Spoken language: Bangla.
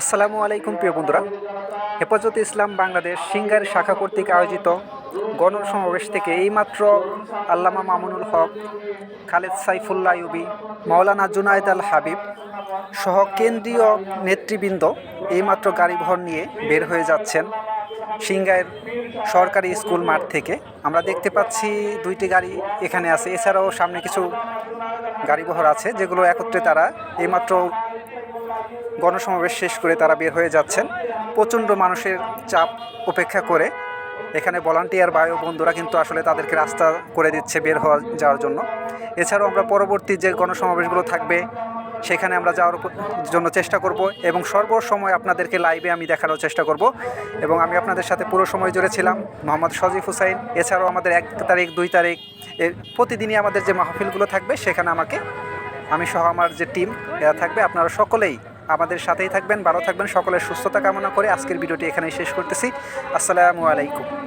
আসসালামু আলাইকুম, প্রিয় বন্ধুরা। হেফাজতে ইসলাম বাংলাদেশ সিঙ্গার শাখা কর্তৃক আয়োজিত গণ সমাবেশ থেকে এইমাত্র আল্লামা মামুনুল হক, খালেদ সাইফুল্লাহ ইউবি, মাওলানা জুনায়দ আল হাবিব সহ কেন্দ্রীয় নেতৃবৃন্দ এইমাত্র গাড়িবহর নিয়ে বের হয়ে যাচ্ছেন সিঙ্গাইয়ের সরকারি স্কুল মাঠ থেকে। আমরা দেখতে পাচ্ছি দুইটি গাড়ি এখানে আছে। এছাড়াও সামনে কিছু গাড়িবহর আছে, যেগুলো একত্রে তারা এইমাত্র গণসমাবেশ শেষ করে তারা বের হয়ে যাচ্ছেন। প্রচণ্ড মানুষের চাপ উপেক্ষা করে এখানে ভলান্টিয়ার বায়ু বন্ধুরা কিন্তু আসলে তাদেরকে রাস্তা করে দিচ্ছে বের হওয়া যাওয়ার জন্য। এছাড়াও আমরা পরবর্তী যে গণসমাবেশগুলো থাকবে, সেখানে আমরা যাওয়ার জন্য চেষ্টা করব এবং সর্বসময় আপনাদেরকে লাইভে আমি দেখানোর চেষ্টা করব। এবং আমি আপনাদের সাথে পুরো সময় জুড়ে ছিলাম, মোহাম্মদ সজিফ হুসাইন। এছাড়াও আমাদের এক তারিখ, দুই তারিখ প্রতিদিনই আমাদের যে মাহফিলগুলো থাকবে, সেখানে আমাকে আমি সহ আমার যে টিম এরা থাকবে, আপনারা সকলেই আমাদের সাথেই থাকবেন, ভালো থাকবেন, সকলের সুস্থতা কামনা করে আজকের ভিডিওটি এখানেই শেষ করতেছি। আসসালামু আলাইকুম।